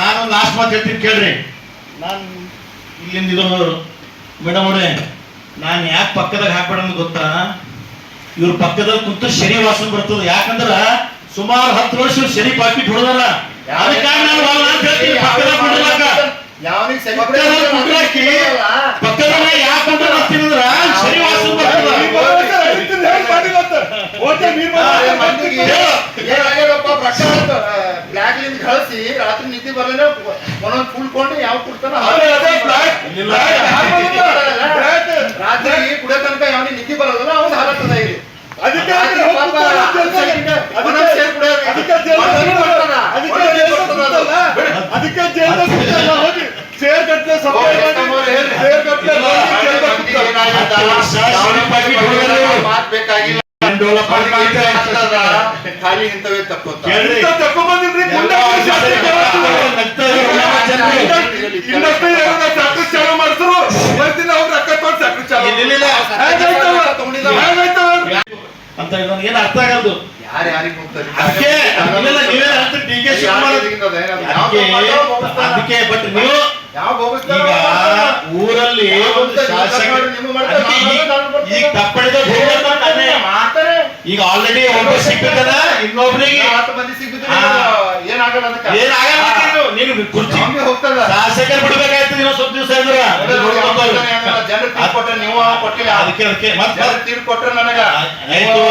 ನಾನು ಲಾಸ್ಟ್ ಮಾತು ಹೇಳ್ತೀನಿ ಕೇಳ್ರಿ. ನಾನು ಇಲ್ಲಿಂದ ಇದು ಮೇಡಮ್ ಅವ್ರೆ ನಾನು ಯಾಕೆ ಪಕ್ಕದಾಗ ಹಾಕ್ಬೇಡ ಗೊತ್ತಾ? ಇವ್ರ ಪಕ್ಕದಲ್ಲಿ ಕುಂತು ಶನಿ ವಾಸನೆ ಬರ್ತದ. ಯಾಕಂದ್ರ ಸುಮಾರು ಹತ್ತು ವರ್ಷ ಶನಿ ಪಾಕಿಟ್ ಹೊಡೆದಾರ. ಅದಕ್ಕಾಗಿ ನಾನು ಅಂತ ಹೇಳ್ತೀನಿ ಪಕ್ಕದಾಗ ಯಾವನಿಗೆ ಕಳಿಸಿ ರಾತ್ರಿ ನಿದ್ದೆ ಬರಲಿಲ್ಲ ಒಂದೊಂದು ಕುಳ್ಕೊಂಡು ಯಾವ ಕುಡ್ತಾನ. ರಾತ್ರಿ ಕುಡಿಯೋ ತನಕ ಯಾವನಿಗೆ ನಿದ್ದೆ ಬರಲ್ಲ ಅವ್ನು ಹಾಲತ್ತದ ಇಲ್ಲಿ. ಅದಕ್ಕೆ ಸೇರ್. ಮಾತ್ ಬೇಕಾಗಿಲ್ಲ. ಖಾಲಿ ಇಂಥವೇ ತಕ್ಕೋತ ಇನ್ನಷ್ಟೇ ಏನಾರ ಸಾಕು ಚಾಲು ಮಾಡ್ಸರು ಬರ್ತೀನಿ ಅವ್ರು ರೊಕ್ಕ ಚಾಲು ಇಲ್ಲ? ಹೇಗಾಯ್ತವ? ಅಂತ ಇದೊಂದು ಏನು ಅರ್ಥ ಆಗಲ್ದು ಯಾರು ಯಾರಿಗೆ ಹೋಗ್ತಾರೆ ಅದಕ್ಕೆ ಇಲ್ಲ ನೀವೇ ಹೇಳ್ತೀರಿ ಡಿ ಕೆ ಶಿವಕುಮಾರ್ ಅದಕ್ಕೆ ಬಟ್ ನೀವು ಯಾವ ಈಗ ಊರಲ್ಲಿ ಶಾಸಕ ಈಗ- ಮಾಡ್ತಾರೆ ಈಗ ಆಲ್ರೆಡಿ ಒಬ್ಬ ಸಿಕ್ಕಿದ್ದಾನ ಹಾ. ಏನಾಗಲ್ಲ ಏನಾಗಲ್ಲ ಕುರ್ಚಿ. ಶಾಸಕರು ಬಿಡ್ಬೇಕಾಯ್ತು ನೀವು ಸ್ವಲ್ಪ ದಿವಸ ಅದಕ್ಕೆ ಅದಕ್ಕೆ ಮತ್ತೆ ಆಯ್ತು.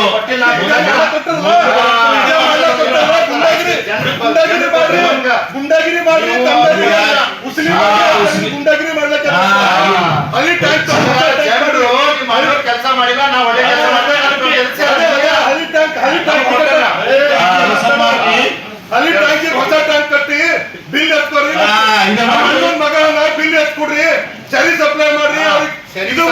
ಗುಂಡಾಗಿರಿ. ಮಾಡ್ರಿ. ಗುಂಡಾಗಿರಿ ಮಾಡ್ರಿ. ಮಾಡ್ರಿ, ಗುಂಡಾಗಿರಿ ಮಾಡ್ಲಕ್ಕ ಇದು